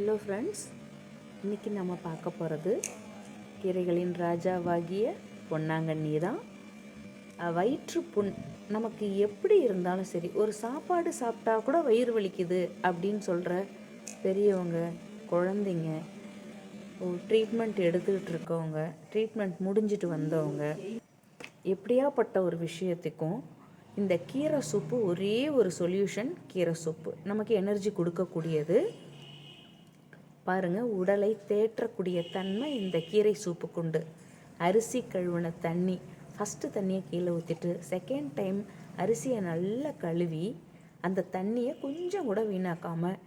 Hello friends இன்றைக்கி நம்ம பார்க்க போகிறது கீரைகளின் ராஜாவாகிய பொன்னாங்கண்ணி தான் வயிற்று புண் நமக்கு எப்படி இருந்தாலும் சரி ஒரு சாப்பாடு சாப்பிட்டா கூட வயிறு வலிக்குது அப்படின்னு சொல்கிற பெரியவங்க குழந்தைங்க ட்ரீட்மெண்ட் எடுத்துக்கிட்டு இருக்கவங்க ட்ரீட்மெண்ட் முடிஞ்சிட்டு வந்தவங்க எப்படியாப்பட்ட ஒரு விஷயத்துக்கும் இந்த கீரை சூப்பு ஒரே ஒரு சொல்யூஷன் கீரை சூப்பு. நமக்கு எனர்ஜி கொடுக்கக்கூடியது பாருங்கள் உடலை தேற்றக்கூடிய தன்மை இந்த கீரை சூப்புக்கு உண்டு அரிசி கழுவின தண்ணி. ஃபஸ்ட்டு தண்ணியை கீழே ஊற்றிட்டு செகண்ட் டைம் அரிசியை நல்லா கழுவி அந்த தண்ணியை கொஞ்சம் கூட வீணாக்காமல்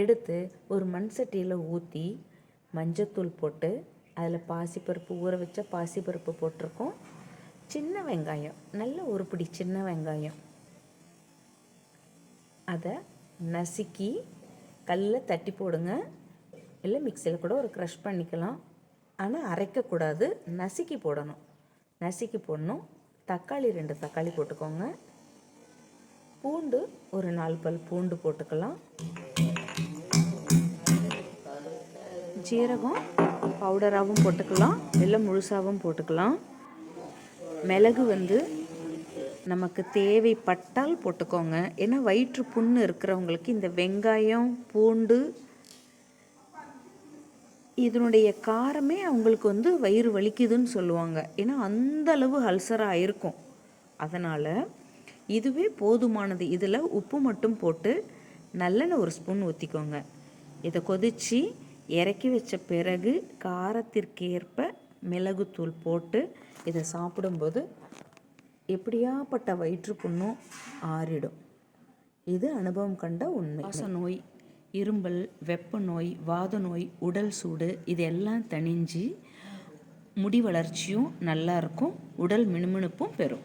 எடுத்து ஒரு மண் சட்டியில் ஊற்றி மஞ்சத்தூள் போட்டு அதில் பாசிப்பருப்பு ஊற வச்ச பாசிப்பருப்பு போட்டிருக்கோம். சின்ன வெங்காயம் நல்ல ஒரு பிடி சின்ன வெங்காயம். அதை நசுக்கி கல்லில் தட்டி போடுங்க. இல்லை மிக்சியில் கூட ஒரு க்ரஷ் பண்ணிக்கலாம். ஆனால் அரைக்கக்கூடாது. நசுக்கி போடணும். நசுக்கி போடணும். தக்காளி ரெண்டு தக்காளி போட்டுக்கோங்க. பூண்டு ஒரு நாலு பல் பூண்டு போட்டுக்கலாம். ஜீரகம் பவுடராகவும் போட்டுக்கலாம். இல்லை முழுசாகவும் போட்டுக்கலாம். மிளகு வந்து நமக்கு தேவைப்பட்டால் போட்டுக்கோங்க. ஏன்னா வயிற்று புண்ணு இருக்கிறவங்களுக்கு இந்த வெங்காயம் பூண்டு இதனுடைய காரமே அவங்களுக்கு வந்து வயிறு வலிக்குதுன்னு சொல்லுவாங்க. ஏன்னா அந்த அளவு அல்சராக இருக்கும். அதனால் இதுவே போதுமானது. இதில் உப்பு மட்டும் போட்டு நல்லெண்ணெய் ஒரு ஸ்பூன் ஊற்றிக்கோங்க இதை கொதித்து இறக்கி வச்ச பிறகு காரத்திற்கேற்ப மிளகுத்தூள் போட்டு இதை சாப்பிடும்போது எப்படியாப்பட்ட வயிற்றுப்புண்ணும் ஆறிடும். இது அனுபவம் கண்ட உண்மை. நோய் இரும்பல் வெப்ப நோய் வாத நோய் உடல் சூடு இதெல்லாம் தணிஞ்சு முடி வளர்ச்சியும் நல்லாயிருக்கும் உடல் மினுமினுப்பும் பெறும்.